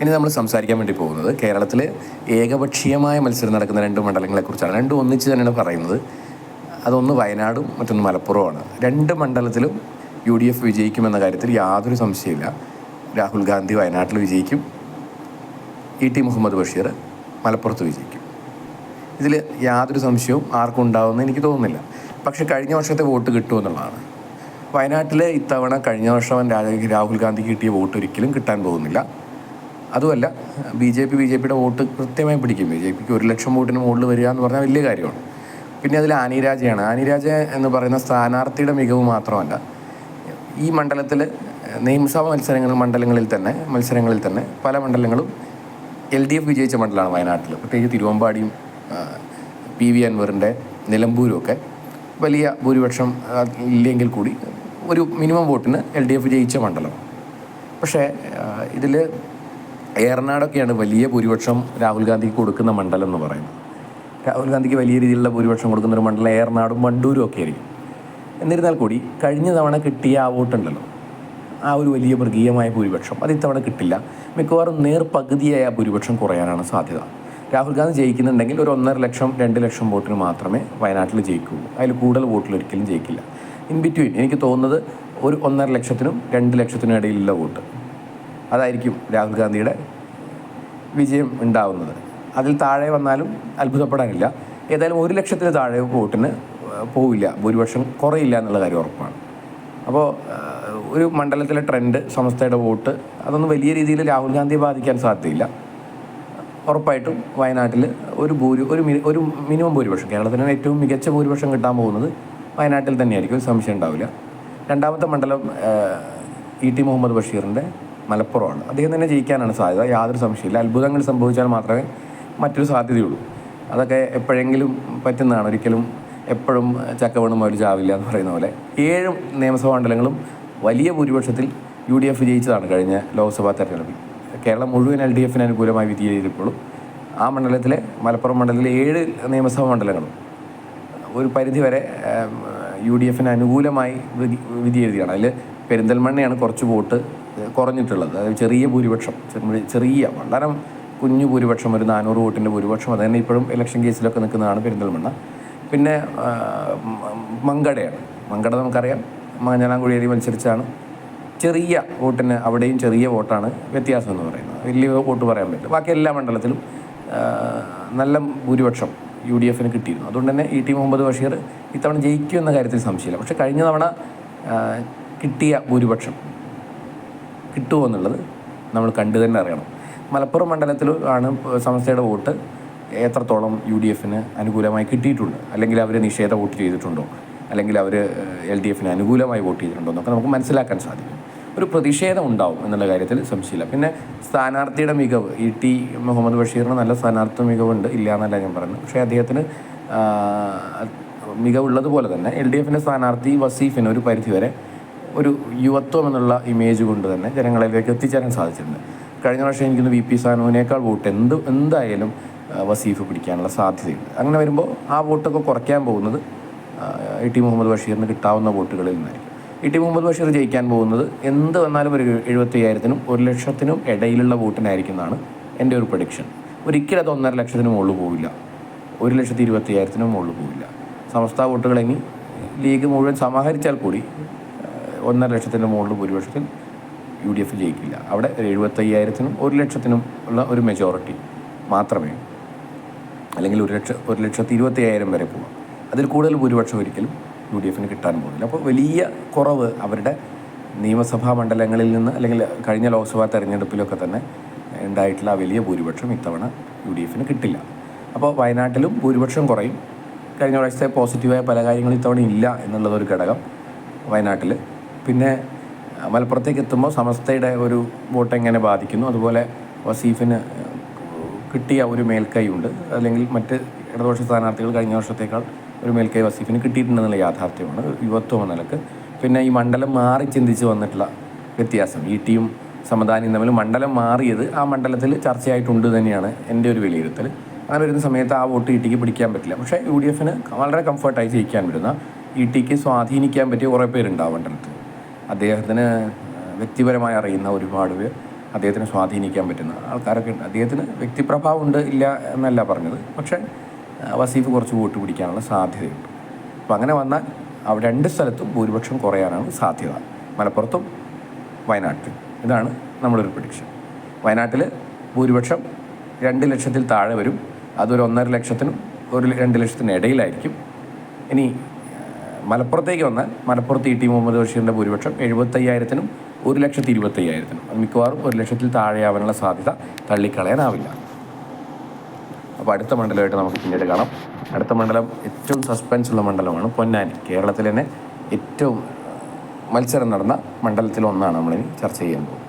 ഇനി നമ്മൾ സംസാരിക്കാൻ വേണ്ടി പോകുന്നത് കേരളത്തിൽ ഏകപക്ഷീയമായ മത്സരം നടക്കുന്ന രണ്ട് മണ്ഡലങ്ങളെക്കുറിച്ചാണ്. രണ്ടും ഒന്നിച്ച് തന്നെയാണ് പറയുന്നത്. അതൊന്ന് വയനാടും മറ്റൊന്ന് മലപ്പുറവുമാണ്. രണ്ട് മണ്ഡലത്തിലും യു ഡി എഫ് വിജയിക്കുമെന്ന കാര്യത്തിൽ യാതൊരു സംശയമില്ല രാഹുൽ ഗാന്ധി വയനാട്ടിൽ വിജയിക്കും. ഇ ടി മുഹമ്മദ് ബഷീർ മലപ്പുറത്ത് വിജയിക്കും. ഇതിൽ യാതൊരു സംശയവും ആർക്കും ഉണ്ടാവുമെന്ന് എനിക്ക് തോന്നുന്നില്ല. പക്ഷേ കഴിഞ്ഞ വർഷത്തെ വോട്ട് കിട്ടുമെന്നുള്ളതാണ് വയനാട്ടിലെ ഇത്തവണ കഴിഞ്ഞ വർഷം രാഹുൽ ഗാന്ധിക്ക് കിട്ടിയ വോട്ട് ഒരിക്കലും കിട്ടാൻ പോകുന്നില്ല. അതുമല്ല B J P B J പിയുടെ വോട്ട് കൃത്യമായി പിടിക്കും. ബി ജെ പിക്ക് ഒരു ലക്ഷം വോട്ടിന് മുകളിൽ വരിക എന്ന് പറഞ്ഞാൽ വലിയ കാര്യമാണ്. പിന്നെ അതിൽ ആനിരാജയാണ് ആനിരാജ എന്ന് പറയുന്ന സ്ഥാനാർത്ഥിയുടെ മികവ് മാത്രമല്ല. ഈ മണ്ഡലത്തിൽ നിയമസഭാ മത്സരങ്ങൾ മണ്ഡലങ്ങളിൽ തന്നെ മത്സരങ്ങളിൽ തന്നെ പല മണ്ഡലങ്ങളും എൽ ഡി എഫ് വിജയിച്ച മണ്ഡലമാണ് വയനാട്ടിൽ. പ്രത്യേകിച്ച് തിരുവമ്പാടിയും പി വി അൻവറിന്റെ നിലമ്പൂരും ഒക്കെ വലിയ ഭൂരിപക്ഷം ഇല്ലെങ്കിൽ കൂടി ഒരു മിനിമം വോട്ടിന് എൽ ഡി എഫ് ജയിച്ച മണ്ഡലം പക്ഷേ ഇതിൽ ഏറനാടൊക്കെയാണ് വലിയ ഭൂരിപക്ഷം രാഹുൽ ഗാന്ധിക്ക് കൊടുക്കുന്ന മണ്ഡലം എന്ന് പറയുന്നത്. രാഹുൽ ഗാന്ധിക്ക് വലിയ രീതിയിലുള്ള ഭൂരിപക്ഷം കൊടുക്കുന്ന ഒരു മണ്ഡലം ഏറനാടും മണ്ടൂരും ഒക്കെ ആയിരിക്കും. എന്നിരുന്നാൽ കൂടി കഴിഞ്ഞ തവണ കിട്ടിയ ആ വോട്ടുണ്ടല്ലോ. ആ ഒരു വലിയ മൃഗീയമായ ഭൂരിപക്ഷം അത് ഇത്തവണ കിട്ടില്ല. മിക്കവാറും നേർ പകുതിയായ ഭൂരിപക്ഷം കുറയാനാണ് സാധ്യത. രാഹുൽ ഗാന്ധി ജയിക്കുന്നുണ്ടെങ്കിൽ ഒരു ഒന്നര ലക്ഷം രണ്ട് ലക്ഷം വോട്ടിന് മാത്രമേ വയനാട്ടിൽ ജയിക്കുകയുള്ളൂ. അതിൽ കൂടുതൽ വോട്ടിൽ ഒരിക്കലും ജയിക്കില്ല. ഇൻ ബിറ്റ്വീൻ എനിക്ക് തോന്നുന്നത് ഒരു ഒന്നര ലക്ഷത്തിനും രണ്ട് ലക്ഷത്തിനും ഇടയിലുള്ള വോട്ട്. അതായിരിക്കും രാഹുൽ ഗാന്ധിയുടെ വിജയം ഉണ്ടാവുന്നത്. അതിൽ താഴെ വന്നാലും അത്ഭുതപ്പെടാനില്ല. ഏതായാലും ഒരു ലക്ഷത്തിന് താഴെ വോട്ടിന് പോവില്ല. ഭൂരിപക്ഷം കുറയില്ല എന്നുള്ള കാര്യം ഉറപ്പാണ്. അപ്പോൾ ഒരു മണ്ഡലത്തിലെ ട്രെൻഡ് സംസ്ഥയുടെ വോട്ട് അതൊന്നും വലിയ രീതിയിൽ രാഹുൽ ഗാന്ധിയെ ബാധിക്കാൻ സാധ്യതയില്ല. ഉറപ്പായിട്ടും വയനാട്ടിൽ ഒരു ഭൂരി ഒരു ഒരു മിനിമം ഭൂരിപക്ഷം കേരളത്തിന് ഏറ്റവും മികച്ച ഭൂരിപക്ഷം കിട്ടാൻ പോകുന്നത് വയനാട്ടിൽ തന്നെയായിരിക്കും. ഒരു സംശയം ഉണ്ടാവില്ല. രണ്ടാമത്തെ മണ്ഡലം ഇ ടി മുഹമ്മദ് ബഷീറിന്റെ മലപ്പുറമാണ്. അദ്ദേഹം തന്നെ ജയിക്കാനാണ് സാധ്യത. യാതൊരു സംശയമില്ല അത്ഭുതങ്ങൾ സംഭവിച്ചാൽ മാത്രമേ മറ്റൊരു സാധ്യതയുള്ളൂ. അതൊക്കെ എപ്പോഴെങ്കിലും പറ്റുന്നതാണ്. ഒരിക്കലും എപ്പോഴും ചക്കവണ്ണം അവർ ചാവില്ല എന്ന് പറയുന്ന പോലെ. ഏഴ് നിയമസഭാ മണ്ഡലങ്ങളും വലിയ ഭൂരിപക്ഷത്തിൽ യു ഡി എഫ് ജയിച്ചതാണ് കഴിഞ്ഞ ലോക്സഭാ തെരഞ്ഞെടുപ്പിൽ. കേരളം മുഴുവൻ എൽ ഡി എഫിന് അനുകൂലമായി വിധി ചെയ്തിരിക്കുള്ളൂ ആ മണ്ഡലത്തിലെ മലപ്പുറം മണ്ഡലത്തിലെ ഏഴ് നിയമസഭാ മണ്ഡലങ്ങളും ഒരു പരിധിവരെ യു ഡി എഫിന് അനുകൂലമായി വിധി വിധി എഴുതിയാണ് അതിൽ പെരിന്തൽമണ്ണയാണ് കുറച്ച് വോട്ട്. കുറഞ്ഞിട്ടുള്ളത്. അതായത് ചെറിയ ഭൂരിപക്ഷം ചെറിയ- വളരെ കുഞ്ഞു ഭൂരിപക്ഷം ഒരു നാനൂറ് വോട്ടിന്റെ ഭൂരിപക്ഷം അത് തന്നെ ഇപ്പോഴും ഇലക്ഷൻ കേസിലൊക്കെ നിൽക്കുന്നതാണ് പെരിന്തൽമണ്ണ. പിന്നെ മങ്കടയാണ്. മങ്കട നമുക്കറിയാം. മഞ്ഞളാംകുഴിയിൽ മത്സരിച്ചാണ്. ചെറിയ വോട്ടിന് അവിടെയും ചെറിയ വോട്ടാണ് വ്യത്യാസം എന്ന് പറയുന്നത്. വലിയ വോട്ട് പറയാൻ പറ്റില്ല. ബാക്കി എല്ലാ മണ്ഡലത്തിലും നല്ല ഭൂരിപക്ഷം യു ഡി എഫിന് കിട്ടിയിരുന്നു. അതുകൊണ്ട് തന്നെ ഇ ടി മുഹമ്മദ് ബഷീർ ഇത്തവണ ജയിക്കും എന്ന കാര്യത്തിൽ സംശയമില്ല. പക്ഷേ കഴിഞ്ഞ തവണ കിട്ടിയ ഭൂരിപക്ഷം കിട്ടുമോ എന്നുള്ളത് നമ്മൾ കണ്ടു തന്നെ അറിയണം. മലപ്പുറം മണ്ഡലത്തിൽ ആണ് സമസ്തയുടെ വോട്ട് എത്രത്തോളം യു ഡി എഫിന് അനുകൂലമായി കിട്ടിയിട്ടുണ്ട്? അല്ലെങ്കിൽ അവർ നിഷേധ വോട്ട് ചെയ്തിട്ടുണ്ടോ? അല്ലെങ്കിൽ അവർ എൽ ഡി എഫിന് അനുകൂലമായി വോട്ട് ചെയ്തിട്ടുണ്ടോ എന്നൊക്കെ നമുക്ക് മനസ്സിലാക്കാൻ സാധിക്കും. ഒരു പ്രതിഷേധം ഉണ്ടാവും എന്നുള്ള കാര്യത്തിൽ സംശയമില്ല. പിന്നെ സ്ഥാനാർത്ഥിയുടെ മികവ് ഇ ടി മുഹമ്മദ് ബഷീറിന് നല്ല സ്ഥാനാർത്ഥി മികവുണ്ട് ഇല്ല എന്നല്ല ഞാൻ പറയുന്നത്. പക്ഷേ അദ്ദേഹത്തിന് മികവുള്ളതുപോലെ തന്നെ എൽ ഡി എഫിന്റെ സ്ഥാനാർത്ഥി വസീഫിന് ഒരു പരിധിവരെ ഒരു യുവത്വം എന്നുള്ള ഇമേജ് കൊണ്ട് തന്നെ ജനങ്ങളിലേക്ക് എത്തിച്ചേരാൻ സാധിച്ചിട്ടുണ്ട്. കഴിഞ്ഞ പ്രാവശ്യം എനിക്കൊന്ന് വി പി സാനുവിനേക്കാൾ വോട്ട് എന്ത് എന്തായാലും വസീഫ് പിടിക്കാനുള്ള സാധ്യതയുണ്ട്. അങ്ങനെ വരുമ്പോൾ ആ വോട്ടൊക്കെ കുറയ്ക്കാൻ പോകുന്നത് ഇ ടി മുഹമ്മദ് ബഷീറിന് കിട്ടാവുന്ന വോട്ടുകളിൽ നിന്നായിരിക്കും. ഇ ടി മുഹമ്മദ് ബഷീർ ജയിക്കാൻ പോകുന്നത് എന്ത് വന്നാലും ഒരു എഴുപത്തി അയ്യായിരത്തിനും ഒരു ലക്ഷത്തിനും ഇടയിലുള്ള വോട്ടിനായിരിക്കും എന്നാണ് എന്റെ ഒരു പ്രഡിക്ഷൻ ഒരിക്കലും അത് ഒന്നര ലക്ഷത്തിന് മുകളിൽ പോവില്ല. ഒരു ലക്ഷത്തി ഇരുപത്തി അയ്യായിരത്തിനും മുകളിൽ പോവില്ല. സമസ്ത വോട്ടുകൾ ഇനി ലീഗ് മുഴുവൻ സമാഹരിച്ചാൽ കൂടി ഒന്നര ലക്ഷത്തിന്റെ മുകളിൽ ഭൂരിപക്ഷത്തിൽ യു ഡി എഫ് ജയിക്കില്ല. അവിടെ എഴുപത്തയ്യായിരത്തിനും ഒരു ലക്ഷത്തിനും ഉള്ള ഒരു മെജോറിറ്റി മാത്രമേ അല്ലെങ്കിൽ ഒരു ലക്ഷ ഒരു ലക്ഷത്തി ഇരുപത്തി അയ്യായിരം വരെ പോകാം അതിൽ കൂടുതൽ ഭൂരിപക്ഷം ഒരിക്കലും യു ഡി എഫിന് കിട്ടാൻ പോകുന്നില്ല. അപ്പോൾ വലിയ കുറവ് അവരുടെ നിയമസഭാ മണ്ഡലങ്ങളിൽ നിന്ന് അല്ലെങ്കിൽ കഴിഞ്ഞ ലോക്സഭാ തെരഞ്ഞെടുപ്പിലൊക്കെ തന്നെ ഉണ്ടായിട്ടുള്ള വലിയ ഭൂരിപക്ഷം ഇത്തവണ യു ഡി എഫിന് കിട്ടില്ല. അപ്പോൾ വയനാട്ടിലും ഭൂരിപക്ഷം കുറയും. കഴിഞ്ഞ പ്രാവശ്യത്തെ പോസിറ്റീവായ പല കാര്യങ്ങളും ഇത്തവണ ഇല്ല എന്നുള്ളതൊരു ഘടകം വയനാട്ടിൽ പിന്നെ മലപ്പുറത്തേക്ക് എത്തുമ്പോൾ സമസ്തയുടെ ഒരു വോട്ട് എങ്ങനെ ബാധിക്കുന്നു. അതുപോലെ വസീഫിന് കിട്ടിയ ഒരു മേൽക്കൈ ഉണ്ട് അല്ലെങ്കിൽ മറ്റ് ഇടതുപക്ഷ സ്ഥാനാർത്ഥികൾ കഴിഞ്ഞ വർഷത്തേക്കാൾ ഒരു മേൽക്കൈ വസീഫിന് കിട്ടിയിട്ടുണ്ടെന്നുള്ള യാഥാർത്ഥ്യമാണ്. യുവത്വം എന്ന നിലയ്ക്ക്. പിന്നെ ഈ മണ്ഡലം മാറി ചിന്തിച്ച് വന്നിട്ടുള്ള വ്യത്യാസം. ഈ ടിയും സമദാനിയും തമ്മിൽ മണ്ഡലം മാറിയത് ആ മണ്ഡലത്തിൽ ചർച്ചയായിട്ടുണ്ട് തന്നെയാണ് എന്റെ ഒരു വിലയിരുത്തൽ. അങ്ങനെ വരുന്ന സമയത്ത് ആ വോട്ട് ഇ ടിക്ക് പിടിക്കാൻ പറ്റില്ല. പക്ഷേ യു ഡി എഫിന് വളരെ കംഫർട്ടായി ജയിക്കാൻ പറ്റുന്ന ഇ ടിക്ക് സ്വാധീനിക്കാൻ പറ്റിയ കുറേ പേരുണ്ടാവും മണ്ഡലത്തിൽ. അദ്ദേഹത്തിന് വ്യക്തിപരമായി അറിയുന്ന ഒരുപാട് പേർ അദ്ദേഹത്തിന് സ്വാധീനിക്കാൻ പറ്റുന്ന ആൾക്കാരൊക്കെ ഉണ്ട്. അദ്ദേഹത്തിന് വ്യക്തിപ്രഭാവം ഉണ്ട് ഇല്ല എന്നല്ല പറഞ്ഞത്. പക്ഷേ വസീഫ് കുറച്ച് വോട്ട് പിടിക്കാനുള്ള സാധ്യതയുണ്ട്. അപ്പോൾ അങ്ങനെ വന്നാൽ അവിടെ രണ്ട് സ്ഥലത്തും ഭൂരിപക്ഷം കുറയാനാണ് സാധ്യത. മലപ്പുറത്തും വയനാട്ടിലും. ഇതാണ് നമ്മളൊരു പ്രഡിക്ഷൻ വയനാട്ടിൽ ഭൂരിപക്ഷം രണ്ട് ലക്ഷത്തിൽ താഴെ വരും. അതൊരു ഒന്നര ലക്ഷത്തിനും ഒരു രണ്ട് ലക്ഷത്തിനും ഇടയിലായിരിക്കും ഇനി മലപ്പുറത്തേക്ക് വന്നാൽ മലപ്പുറത്ത് ഇ ടി മുഹമ്മദ് ബഷീറിന്റെ ഭൂരിപക്ഷം എഴുപത്തയ്യായിരത്തിനും ഒരു ലക്ഷത്തി ഇരുപത്തയ്യായിരത്തിനും. മിക്കവാറും ഒരു ലക്ഷത്തിൽ താഴെയാവാനുള്ള സാധ്യത തള്ളിക്കളയാനാവില്ല. അപ്പോൾ അടുത്ത മണ്ഡലമായിട്ട് നമുക്ക് പിന്നീട് കാണാം. അടുത്ത മണ്ഡലം ഏറ്റവും സസ്പെൻസ് ഉള്ള മണ്ഡലമാണ് പൊന്നാനി. കേരളത്തിൽ തന്നെ ഏറ്റവും മത്സരം നടന്ന മണ്ഡലത്തിൽ ഒന്നാണ് നമ്മളിനി ചർച്ച ചെയ്യാൻ പോകുന്നത്.